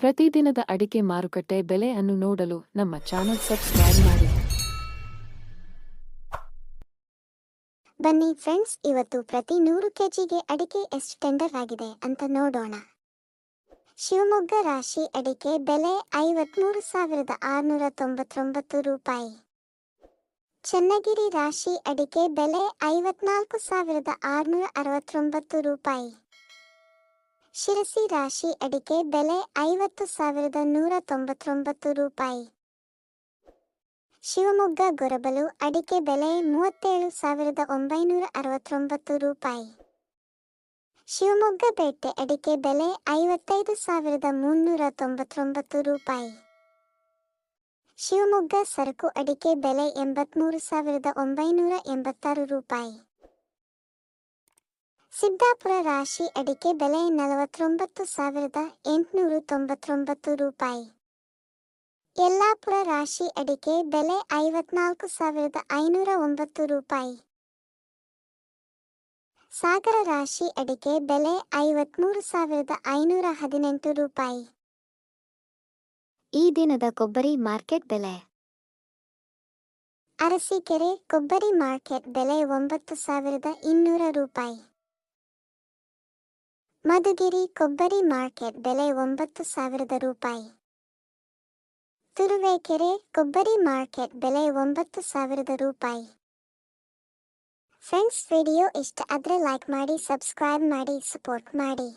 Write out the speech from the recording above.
ಪ್ರತಿದಿನದ ಅಡಿಕೆ ಮಾರುಕಟ್ಟೆ ಬೆಲೆ ಅನ್ನು ನೋಡಲು ನಮ್ಮ ಚಾನೆಲ್ ಸಬ್ಸ್ಕ್ರೈಬ್ ಮಾಡಿ. ಬನ್ನಿ ಫ್ರೆಂಡ್ಸ್, ಇವತ್ತು ಪ್ರತಿ ನೂರು ಕೆಜಿಗೆ ಅಡಿಕೆ ಎಷ್ಟು ಟೆಂಡರ್ ಆಗಿದೆ ಅಂತ ನೋಡೋಣ. ಶಿವಮೊಗ್ಗ ರಾಶಿ ಅಡಿಕೆ ಬೆಲೆ ಐವತ್ಮೂರು ಸಾವಿರದ ಆರುನೂರ ತೊಂಬತ್ತೊಂಬತ್ತು ರೂಪಾಯಿ. ಚನ್ನಗಿರಿ ರಾಶಿ ಅಡಿಕೆ ಬೆಲೆ ಐವತ್ನಾಲ್ಕು ಸಾವಿರದ ಆರುನೂರ ಅರವತ್ತೊಂಬತ್ತು ರೂಪಾಯಿ. ಶಿರಸಿ ರಾಶಿ ಅಡಿಕೆ ಬೆಲೆ ಐವತ್ತು ಸಾವಿರದ ನೂರ ತೊಂಬತ್ತೊಂಬತ್ತು ರೂಪಾಯಿ. ಶಿವಮೊಗ್ಗ ಗೊರಬಲು ಅಡಿಕೆ ಬೆಲೆ ಮೂವತ್ತೇಳು ಸಾವಿರದ ಒಂಬೈನೂರ ಅರವತ್ತೊಂಬತ್ತು ರೂಪಾಯಿ. ಶಿವಮೊಗ್ಗ ಪೇಟೆ ಅಡಿಕೆ ಬೆಲೆ ಐವತ್ತೈದು ಸಾವಿರದ ಮುನ್ನೂರ ತೊಂಬತ್ತೊಂಬತ್ತು ರೂಪಾಯಿ. ಶಿವಮೊಗ್ಗ ಸರಕು ಅಡಿಕೆ ಬೆಲೆ ಎಂಬತ್ಮೂರು ಸಾವಿರದ ಒಂಬೈನೂರ ಎಂಬತ್ತಾರು ರೂಪಾಯಿ. ಸಿದ್ದಾಪುರ ರಾಶಿ ಅಡಿಕೆ ಬೆಲೆ ನಲವತ್ತೊಂಬತ್ತು ಸಾವಿರದ ಎಂಟುನೂರ ತೊಂಬತ್ತೊಂಬತ್ತು ರೂಪಾಯಿ. ಯಲ್ಲಾಪುರ ರಾಶಿ ಅಡಿಕೆ ಬೆಲೆ ಐವತ್ನಾಲ್ಕು ಸಾವಿರದ ಐನೂರ ಒಂಬತ್ತು ರೂಪಾಯಿ. ಸಾಗರ ರಾಶಿ ಅಡಿಕೆ ಬೆಲೆ ಐವತ್ಮೂರು ಸಾವಿರದ ಐನೂರ ಹದಿನೆಂಟು ರೂಪಾಯಿ. ಈ ದಿನದ ಕೊಬ್ಬರಿ ಮಾರ್ಕೆಟ್ ಬೆಲೆ. ಅರಸೀಕೆರೆ ಕೊಬ್ಬರಿ ಮಾರ್ಕೆಟ್ ಬೆಲೆ ಒಂಬತ್ತು ಸಾವಿರದ ಇನ್ನೂರ ರೂಪಾಯಿ. ಮಧುಗಿರಿ ಕೊಬ್ಬರಿ ಮಾರ್ಕೆಟ್ ಬೆಲೆ ಒಂಬತ್ತು ಸಾವಿರದ ರೂಪಾಯಿ. ತುರುವೇಕೆರೆ ಕೊಬ್ಬರಿ ಮಾರ್ಕೆಟ್ ಬೆಲೆ ಒಂಬತ್ತು ಸಾವಿರದ ರೂಪಾಯಿ. ಫ್ರೆಂಡ್ಸ್, ವಿಡಿಯೋ ಇಷ್ಟ ಆದರೆ ಲೈಕ್ ಮಾಡಿ ಸಬ್ಸ್ಕ್ರೈಬ್ ಮಾಡಿ ಸಪೋರ್ಟ್ ಮಾಡಿ.